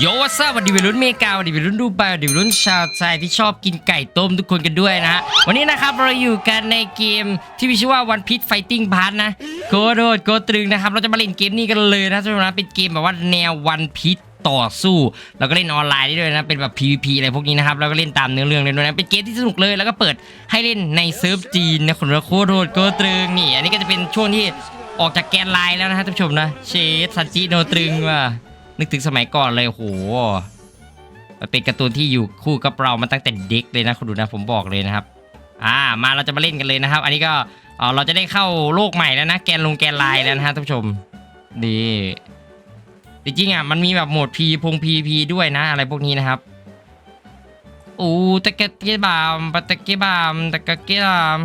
โยวัสวัสดีวัยรุ่นเมกาวัสดีวัยรุ่นดูไบวัสดีวัยรุ่นชาวไทยที่ชอบกินไก่ต้มทุกคนกันด้วยนะฮะวันนี้นะครับเราอยู่กันในเกมที่มีชื่อว่า One Piece Fighting Pass นะโกโดดโกตรึงนะครับ เราจะมาเล่นเกมนี้กันเลยนะทุกคนนะเป็นเกมแบบว่าแนว One Piece ต่อสู้แล้วก็เล่นออนไลน์ได้ด้วยนะเป็นแบบ PVP อะไรพวกนี้นะครับแล้วก็เล่นตามเนื้อเรื่องเลยด้วยนะเป็นเกมที่สนุกเลยแล้วก็เปิดให้เล่นในเซิร์ฟจีนนะคนละโคตรโหดโกตรึงนี่ อันนี้ก็จะเป็นช่วงที่ออกจากแกนไลน์แล้วนะฮะท่านผู้ชมนะเชดซันจิโนตรึงว่ะ นึกถึงสมัยก่อนเลยโหมันเป็นการ์ตูนที่อยู่คู่กับเรามาตั้งแต่เด็กเลยนะคุณดูนะผมบอกเลยนะครับ อ่ามาเราจะมาเล่นกันเลยนะครับ อันนี้ก็เออเราจะได้เข้าโลกใหม่แล้วนะแกนลงแกนไลน์แล้วนะฮะท่านผู้ชมดีจริงๆอะมันมีแบบโหมดพีพงพีพีด้วยนะ อะไรพวกนี้นะครับอู้ตะเกะเกบามปะตะเกะบามตะกะเกะบาม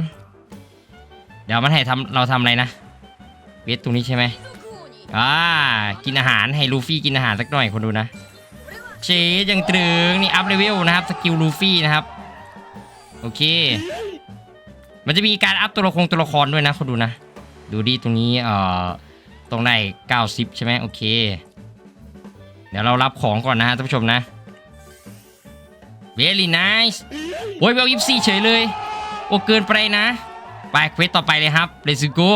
เดี๋ยวมันให้ทำเราทำอะไรนะเวทตรงนี้ใช่ไหม อ่ากินอาหารให้ลูฟี่กินอาหารสักหน่อยคนดูนะเชดยังตรึงนี่อัพเลเวลนะครับสกิลลูฟี่นะครับโอเค มันจะมีการอัพตัวละครตัวละครด้วยนะคุณดูนะ ดูดิตรงนี้เอ่อตรงไหน90 ใช่ไหมโอเค เดี๋ยวเรารับของก่อนนะฮะท่านผู้ชมนะ very nice โอ้ยเวลยิบสี่เฉยเลย โอ้เกินไปนะ ไปเควสต่อไปเลยครับ let's go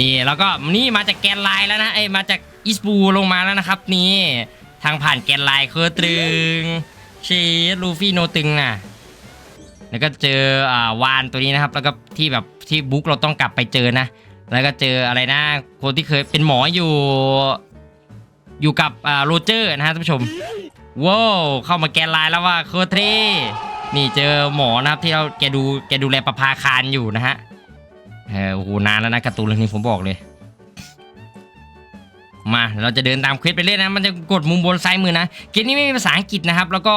นี่แล้วก็นี่มาจากแกนไลน์แล้วนะเอ้มาจากอิสบูลงมาแล้วนะครับ นี่ทางผ่านแกนไลน์เคอร์ตรึงเชดลูฟี่โนตึงน่ะแล้วก็เจออ่าวานตัวนี้นะครับ แล้วก็ที่แบบที่บุ๊กเราต้องกลับไปเจอนะ แล้วก็เจออะไรนะ คนที่เคยเป็นหมออยู่ อยู่กับอ่าโรเจอร์นะฮะท่านผู้ชมว้าวเข้ามาแกนไลน์แล้วว่าโคตรเท่นี่เจอหมอนะครับที่เราแกดูแกดูแลประภาคารอยู่นะฮะ เออโอ้โหนานแล้วนะการ์ตูนเรื่องนี้ผมบอกเลย มาเราจะเดินตามเควสไปเรื่อยนะ มันจะกดมุมบนซ้ายมือนะ เกมนี้ไม่มีภาษาอังกฤษนะครับ แล้วก็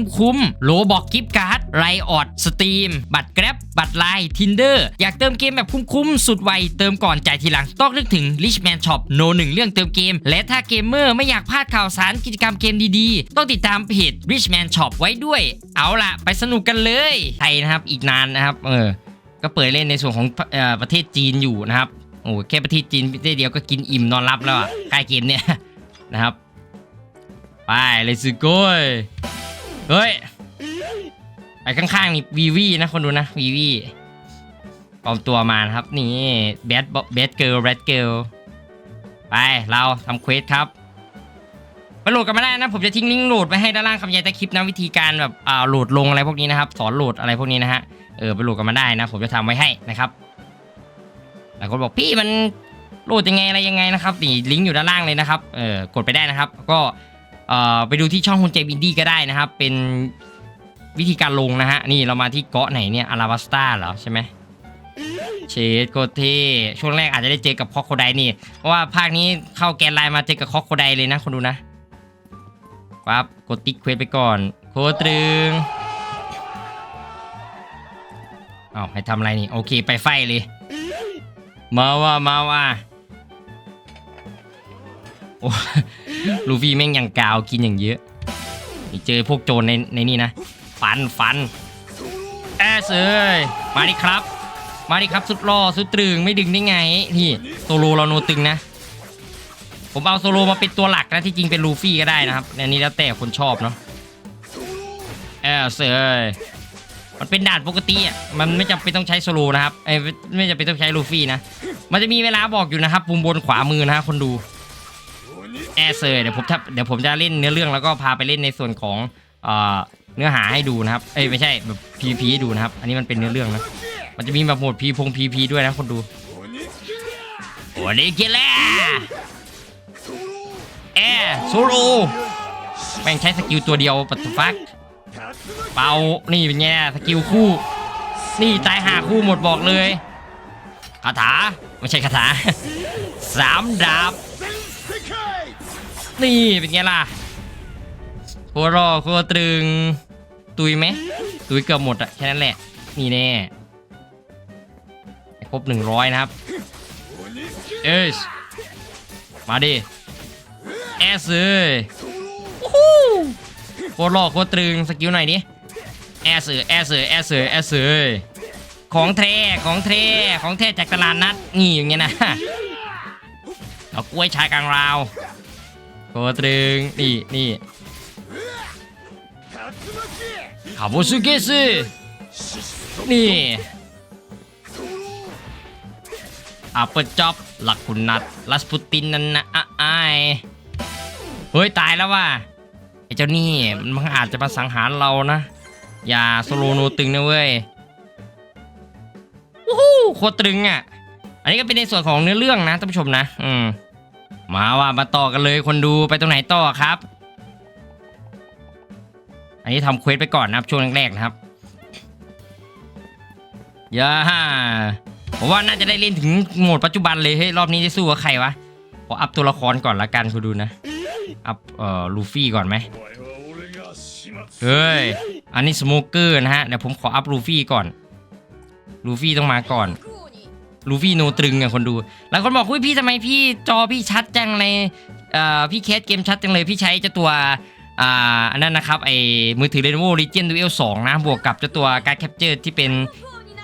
มๆโลบอกกิฟต์การ์ดไรออดสตรีม บัตรแกร็บบัตรไลน์ทินเดอร์อยากเติมเกมแบบคุ้มๆสุดไวเติมก่อนจ่ายทีหลังต้องนึกถึง Richman Shop โนหนึ่งเรื่องเติมเกม และถ้าเกมเมอร์ไม่อยากพลาดข่าวสารกิจกรรมเกมดีๆ ต้องติดตามเพจ Richman Shop ไว้ด้วย เอาล่ะ ไปสนุกกันเลยไทยนะครับอีกนานนะครับเออก็เปิดเล่นในส่วนของอประเทศจีนอยู่นะครับโอ้แค่ประเทศจีนประเทศเดียวก็กินอิ่มนอนรับแล้วอะใกล้เกมเนี่ยนะครับ ไปเลยสิโก้ย เฮ้ยไปข้างๆนี่วีวีนะคนดูนะวีวีปลอมตัวมานะครับ นี่แบดแบดเกิลแบดเกิลไปเราทำเควสครับไปโหลดกันมาได้นะ ผมจะทิ้งลิงก์โหลดไว้ให้ด้านล่างคำยายใต้คลิปนะวิธีการแบบอ่าโหลดลงอะไรพวกนี้นะครับ สอนโหลดอะไรพวกนี้นะฮะเออไปโหลดกันมาได้นะ ผมจะทำไว้ให้นะครับหลายคนบอกพี่มันโหลดยังไงอะไรยังไงนะครับนี่ลิงก์อยู่ด้านล่างเลยนะครับเออกดไปได้นะครับ ก็ ไปดูที่ช่องคุณเจมินดี้ก็ได้นะครับ เป็นวิธีการลงนะฮะ นี่เรามาที่เกาะไหนเนี่ยอาราบัสตาเหรอใช่ไหมเชดโคเท่ช่วงแรกอาจจะได้เจอกับคอโคไดนี่ เพราะว่าภาคนี้เข้าแกนไลน์มาเจอกับคอโคไดเลยนะคนดูนะปั๊บกดติ๊กเควสไปก่อน โคตรึงเอาให้ทำอะไรนี่ โอเคไปไฟเลย มาว่ามาว่าโอ้ ลูฟี่แม่งย่างกาวกินอย่างเยอะนี่เจอพวกโจรในในนี่นะ ฟันฟันแอสเอ้ยมาดิครับ มาดิครับสุดรอสุดตรึงไม่ดึงได้ไงนี่โซโลเราโนตึงนะ ผมเอาโซโลมาเป็นตัวหลักนะที่จริงเป็นลูฟี่ก็ได้นะครับอันนี้แล้วแต่คนชอบเนาะแอสเอ้ยมันเป็นด่านปกติอะ มันไม่จำเป็นต้องใช้โซโลนะครับไอ้ไม่ไม่จำเป็นต้องใช้ลูฟี่นะ มันจะมีเวลาบอกอยู่นะครับมุมบนขวามือนะฮะคนดู แอร์เซอร์เดี๋ยวผมจะเดี๋ยวผมจะเล่นเนื้อเรื่องแล้วก็พาไปเล่นในส่วนของเนื้อหาให้ดูนะครับ เอ้ยไม่ใช่แบบ PVP ให้ดูนะครับ อันนี้มันเป็นเนื้อเรื่องนะ มันจะมีแบบโหมด P พง PVP ด้วยนะคนดูโอ้นี่เกล่แอร์โซโลแม่งใช้สกิลตัวเดียวปัตฟักเป่านี่เป็นไงสกิลคู่ นี่ตายหาคู่หมดบอกเลยคาถาไม่ใช่คาถาสามดาบ นี่เป็นไงล่ะโคตรอโคตรตรึง ตุยไหมตุยเกือบหมดอะแค่นั้นแหละ นี่แน่ครบหนึ่งร้อยนะครับ เอชมาดิ แอสเอ้ยโอ้โหโคตรหล่อโคตรตรึงสกิลหน่อยดิ แอสเอ้ยแอสเอ้ยแอสเอ้ยแอสเอ้ยของแท้ของแท้ของแท้จากตลาดนัด นี่อย่างเงี้ยนะ เอากล้วยชายกลางราว โคตรตึงนี่นี่คาโบสุเกสนี่อัปเปอร์จ็อบหลักคุณนัดลัสปูตินนั่นนะอะไอายเฮ้ย ตายแล้วว่ะไอ้เจ้านี่มันอาจจะมาสังหารเรานะ อย่าโซโลโนตึงนะเว้ยวู้ฮู้โคตรตึงอะ อันนี้ก็เป็นในส่วนของเนื้อเรื่องนะท่านผู้ชมนะ อืม มาว่ามาต่อกันเลยคนดูไปตรงไหนต่อครับ อันนี้ทำเควสไปก่อนนะครับช่วงแรกๆนะครับย่าผมว่าน่าจะได้เล่นถึงโหมดปัจจุบันเลยเฮ้ยรอบนี้จะสู้กับใครวะขออัพตัวละครก่อนละกันคุณดูนะอัพเอ่อลูฟี่ก่อนไหมเฮ้ยอันนี้สโมเกอร์นะฮะเดี๋ยวผมขออัพลูฟี่ก่อนลูฟี่ต้องมาก่อน ลูฟี่โนตรึงอะคนดูแล้วคนบอกคุยพี่ทำไมพี่จอพี่ชัดจังเลยเอ่อพี่แคสเกมชัดจังเลยพี่ใช้เจ้าตัวอ่าอันนั้นนะครับไอ้มือถือ Lenovo Legion Duel 2 นะ บวกกับเจ้าตัวการ์ดแคปเจอร์ที่เป็น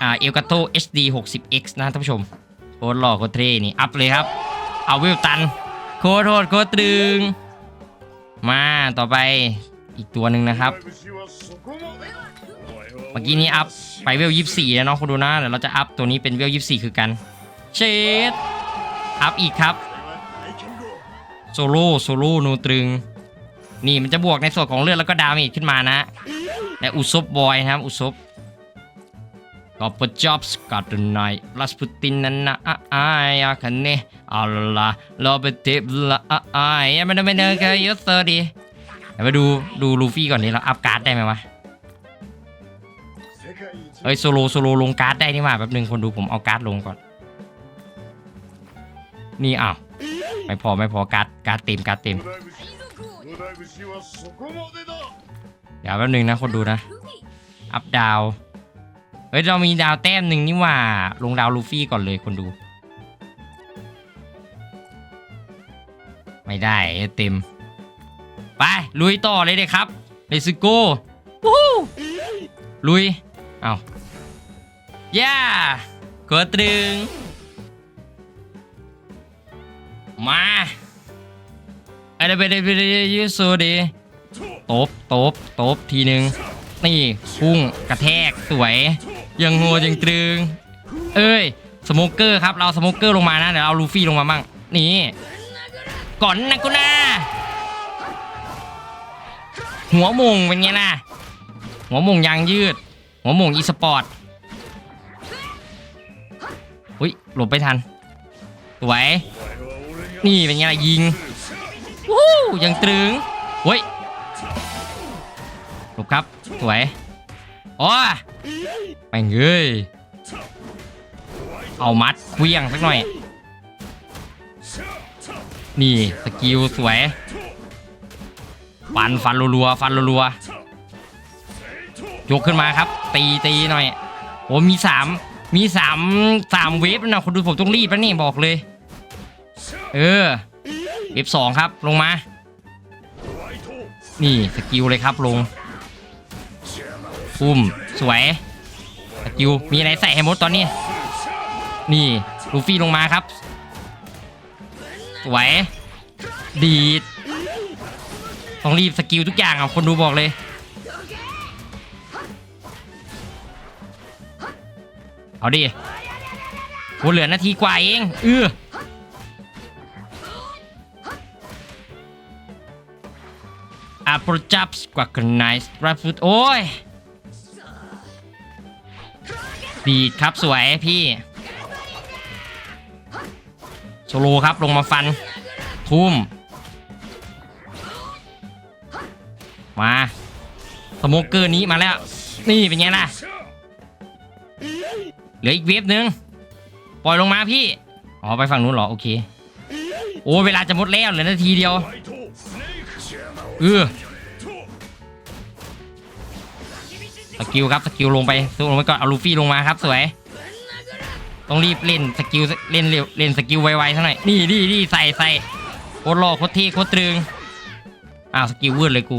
อ่าเอลกาโต HD 60X นะท่านผู้ชมโคตรหล่อโคตรเท่นี่ อัพเลยครับ เอาเวลตัน โคตรโหดโคตรตรึง มาต่อไป อีกตัวหนึ่งนะครับ เมื่อกี้นี้อัพไปเวล24แล้วเนาะคุณดูนะเดี๋ยวเราจะอัพตัวนี้เป็นเวล24คือกัน เชดอัพอีกครับ โซโล่โซโล่โนตรึง นี่มันจะบวกในส่วนของเลือดแล้วก็ดาเมจขึ้นมานะและอุซบบอยนะครับ อุซบก็ปจอบสกัดนายลาสปูตินนั่นนะอายาคันเนเอาละรอไปเทปละอายไม่ได้ไม่ได้ก็เยอะเซอร์ดี ดี๋ยวไปดูดูลูฟี่ก่อนดิเราอัพการ์ดได้ไหมวะเอ้ยโซโลโซโลลงการ์ดได้นี่ว่าแป๊บนึงคนดูผมเอาการ์ดลงก่อน นี่อ้าวไม่พอไม่พอการ์ดการ์ดเต็มการ์ดเต็มเดี๋ยวแป๊บนึงนะคนดูนะ อัพดาวเฮ้ยเรามีดาวแต้มหนึ่งนี่ว่าลงดาวลูฟี่ก่อนเลยคนดู ไม่ได้เต็ม ไปลุยต่อเลยเลยครับเลสโก้วู้ลุยเอาย่ากดตรึงมาอะไรไปเลยไปเลยยูโซดีตบตบตบทีหนึ่งนี่พุ่งกระแทกสวย ยังโงยังตรึง เอ้ยสโมเกอร์ครับเราสโมเกอร์ลงมานะเดี๋ยวเอาลูฟี่ลงมามั่งนี่ก่อนนะกูนะ หัวมงเป็นไงล่ะ หัวมงยางยืด หัวมงอีสปอร์ตอุ้ยหลบไปทันสวยนี่เป็นไงล่ะยิงวู้ยังตรึงเฮ้ยหลบครับสวยโอ้ไปเงยเอามัดเคลี้ยงสักหน่อย นี่สกิลสวย ฟันฟันรัวๆฟันรัวๆยกขึ้นมาครับ ตีตีหน่อยโอ้มีสามมีสามสามเวฟนะคนดูผมต้องรีบแล้วนี่บอกเลย เออเวฟสองครับลงมา นี่สกิลเลยครับลงปุ่มสวยสกิลมีอะไรใส่ให้หมดตอนนี้ นี่ลูฟี่ลงมาครับสวยดีด ต้องรีบสกิลทุกอย่างอะคนดูบอกเลย เอาดิโหเหลือนาทีกว่าเองเอออาโปรจับกว่ากันไนส์รับฟุตโอ้ยดีดครับสวยพี่โซโลครับลงมาฟัน ทุ่ม มาสโมเกอร์นี้มาแล้ว นี่เป็นไงล่ะ เหลืออีกเวฟหนึ่งปล่อยลงมาพี่ อ๋อไปฝั่งนู้นเหรอ โอเค โอ้เวลาจะหมดแล้วเหลือนาทีเดียว เออสกิลครับสกิลลงไปสู้ลงไปก่อนเอาลูฟี่ลงมาครับสวย ต้องรีบเล่นสกิลเล่นเร็วเล่นสกิลไวๆซะหน่อยนี่นี่นี่ใส่ใส่โคตรหล่อโคตรเท่โคตรตรึงอ้าวสกิลวืดเลยกู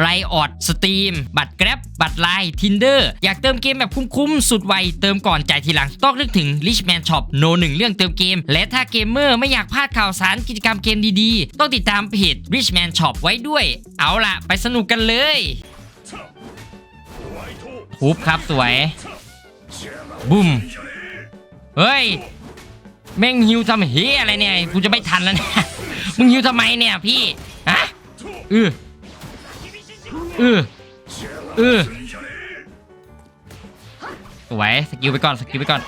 ไรออดสตรีมบัตรแกร็บบัตรไลน์ทินเดอร์อยากเติมเกมแบบคุ้มๆ สุดไว เติมก่อนจ่ายทีหลัง ต้องนึกถึง Richman Shop โนหนึ่งเรื่องเติมเกม และถ้าเกมเมอร์ไม่อยากพลาดข่าวสารกิจกรรมเกมดีๆ ต้องติดตามเพจ Richman Shop ไว้ด้วย เอาล่ะ ไปสนุกกันเลยทุบครับสวย บุ้มเฮ้ย แม่งฮิวทำเฮอะไรเนี่ย กูจะไม่ทันแล้วเนี่ย มึงฮิวทำไมเนี่ยพี่ ฮะเออ เออเออสวยสกิลไปก่อนสกิลไปก่อน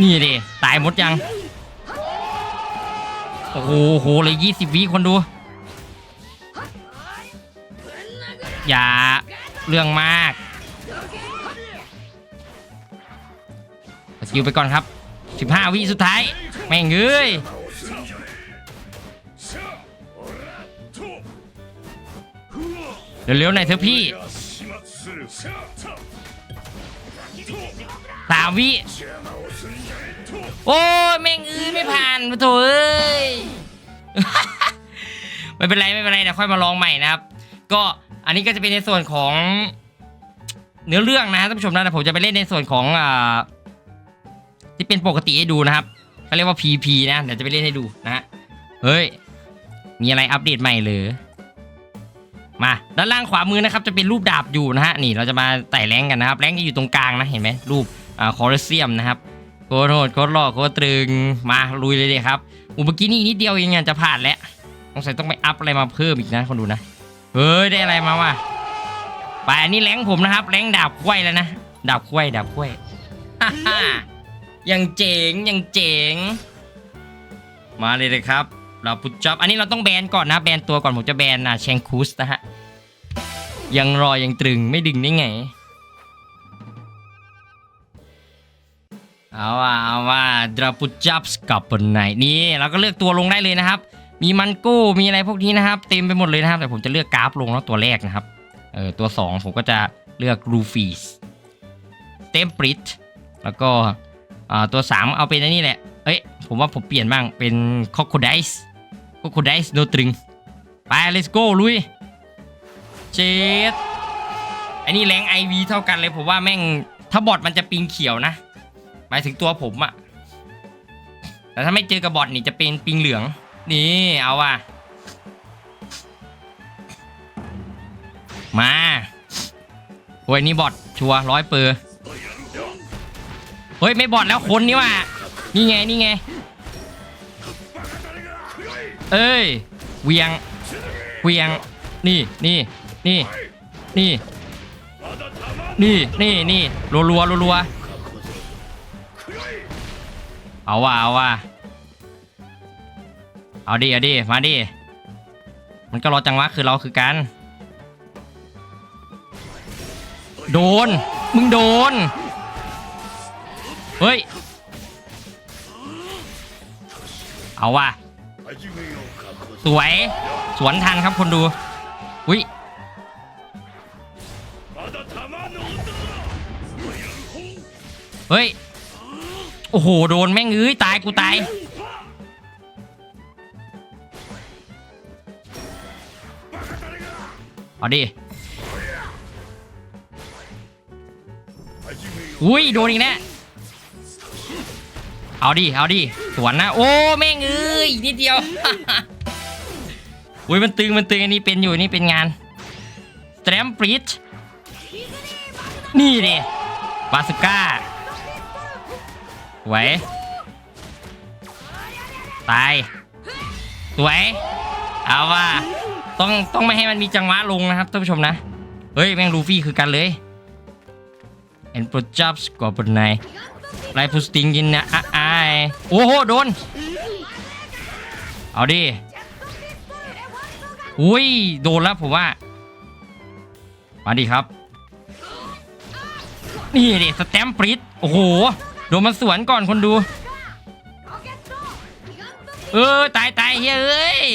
นี่ดิตายหมดยัง โอ้โหเลยยี่สิบวิคนดู อย่าเรื่องมากสกิลไปก่อนครับ 15 วิสุดท้าย แม่งเอ้ย เร็วๆหน่อยเถอะพี่สามวิ โอ้ยแม่งอ้ยไม่ผ่านมาโถเอ้ย ไม่เป็นไรไม่เป็นไรเดี๋ยวค่อยมาลองใหม่นะครับ ก็อันนี้ก็จะเป็นในส่วนของ เนื้อเรื่องนะท่านผู้ชมนะแต่ผมจะไปเล่นในส่วนของอ่าที่เป็นปกติให้ดูนะครับเขาเรียกว่า PP นะเดี๋ยวจะไปเล่นให้ดูนะฮะเฮ้ย มีอะไรอัปเดตใหม่หรือ มาด้านล่างขวามือนะครับจะเป็นรูปดาบอยู่นะฮะนี่เราจะมาไต่แรงกันนะครับแรงจะอยู่ตรงกลางนะเห็นไหมรูปอ่าคอร์เซียมนะครับโคตรโหดโคตรหล่อโคตรตรึงมาลุยเลยเลยครับอุยเมื่อกี้นี่นิดเดียวเองอะจะผ่านแล้วสงสัยต้องไปอัพอะไรมาเพิ่มอีกนะคนดูนะเฮ้ยได้อะไรมาวะไปอันนี้แรงผมนะครับแรงดาบควยแล้วนะดาบควยดาบควยฮ่าฮ่ายังเจ๋งยังเจ๋งมาเลยเลยครับ เราพุทจ็อบอันนี้เราต้องแบนก่อนนะแบนตัวก่อนผมจะแบนนะเชงคูสนะฮะยังรอยังตรึงไม่ดึงได้ไงเอาว่าเอาว่าดราพุจับสกับปนไหนนี่เราก็เลือกตัวลงได้เลยนะครับ มีมันโก้มีอะไรพวกนี้นะครับ เต็มไปหมดเลยนะครับ แต่ผมจะเลือกกราฟลงแล้วตัวแรกนะครับเออตัว 2 ผมก็จะเลือกรูฟีสเต็มปริตแล้วก็อ่าตัว 3 เอาเป็นอันนี้แหละเอ้ยผมว่าผมเปลี่ยนบ้างเป็น c o c o d i c e c o c o d i c e โนตรึง ไป let's go ลุยเจ็ดอันนี้แรง IV เท่ากันเลยผมว่าแม่งถ้าบอทมันจะปิงเขียวนะ หมายถึงตัวผมอะแต่ถ้าไม่เจอกับบอทนี่จะเป็นปิงเหลือง นี่เอาว่ะ มาโอ้ยนี่บอทชัวร้อยเปอร์เฮ้ย ไม่บอดแล้วคนนี่ว่ะนี่ไง นี่ไง เอ้ยเวียงเวียงนี่นี่นี่นี่นี่นี่นี่รัวรัวรัวรัวเอาว่ะเอาว่ะเอาดิเอาดิมาดิมันก็รอจังหวะคือเราคือกัน โดน มึงโดน เฮ้ย เอาว่ะ สวย สวนทันครับคนดู อุ้ยเฮ้ย โอ้โห โดนแม่งเอ้ย ตายกูตาย เอาดิ อุ้ย โดนอีกแน่ เอาดิ เอาดิ สวนนะ โอ้แม่งเอ้ยนิดเดียว อุ้ยมันตึงมันตึงอันนี้เป็นอยู่นี่เป็นงานสแตรมปริตนี่ดิบาสก้าสวยตายสวย เอาว่าต้องต้องไม่ให้มันมีจังหวะลงนะครับท่านผู้ชมนะ เฮ้ย แม่งลูฟี่คือกันเลยเอ็นโปรจับสกอร์บนในไลฟูสติงกินนะอะอาย โอ้โหโดน เอาดิอุ้ยโดนแล้วผมว่า มาดิครับ นี่ดิสแตมปริตโอ้โหโดนมันสวนก่อนคนดู เออตายตายเฮ้ยเอ้ย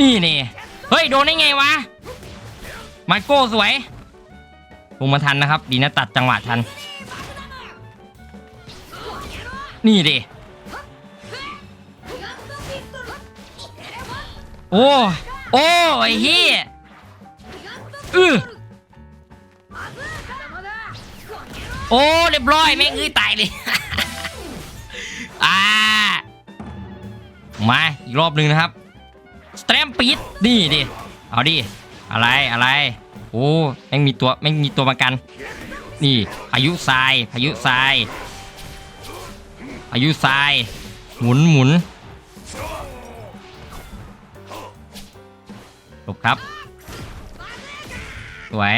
นี่นี่เฮ้ยโดนได้ไงวะมาโก้สวย ลงมาทันนะครับ ดีนะตัดจังหวะทัน นี่ดิโอ้โอ้ไอ้เฮียอือโอ้เรียบร้อยแม่งเอ้ยตายเลยอ่ามาอีกรอบหนึ่งนะครับสแตมปีดนี่ดิเอาดิอะไรอะไร โอ้แม่งมีตัวแม่งมีตัวประกัน นี่พายุทรายพายุทรายพายุทราย หมุนหมุนจบครับสวย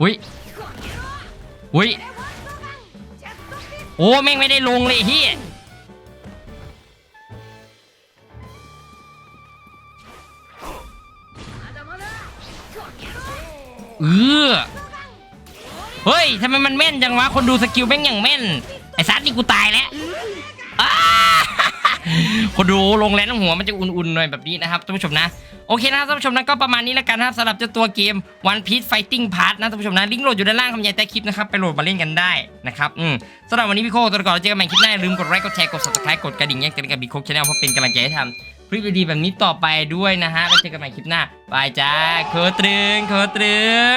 อุ้ยอุ้ยโอ้แม่งไม่ได้ลงเลยเฮีย ไมมันแม่นจังวะ คนดูสกิลแม่งอย่างแม่น ไอ้ซัดนี่กูตายแล้วคนดูลงแรงหัวมันจะอุ่นๆหน่อยแบบนี้นะครับท่านผู้ชมนะ โอเคนะครับท่านผู้ชมนะก็ประมาณนี้แล้วกันนะครับสำหรับเจ้าตัวเกม One Piece Fighting Part นะท่านผู้ชมนะลิงก์โหลดอยู่ด้านล่างคำใหญ่ใต้คลิปนะครับไปโหลดมาเล่นกันได้นะครับอืมสำหรับวันนี้พี่โคตัวก่อนเรเจอกันใหม่คลิปหน้าอย่าลืมกดไลค์กดแชร์กด subscribe กดกระดิ่งแจ้งเตือนกับบิ๊กโคกชาแนลเพื่อเป็นกำลังใจให้ทำคลิปดีๆแบบนี้ต่อไปด้วยนะฮะแล้วเจอกันใหม่คลิปหน้าบายจ้าโคตรึงโคตรึง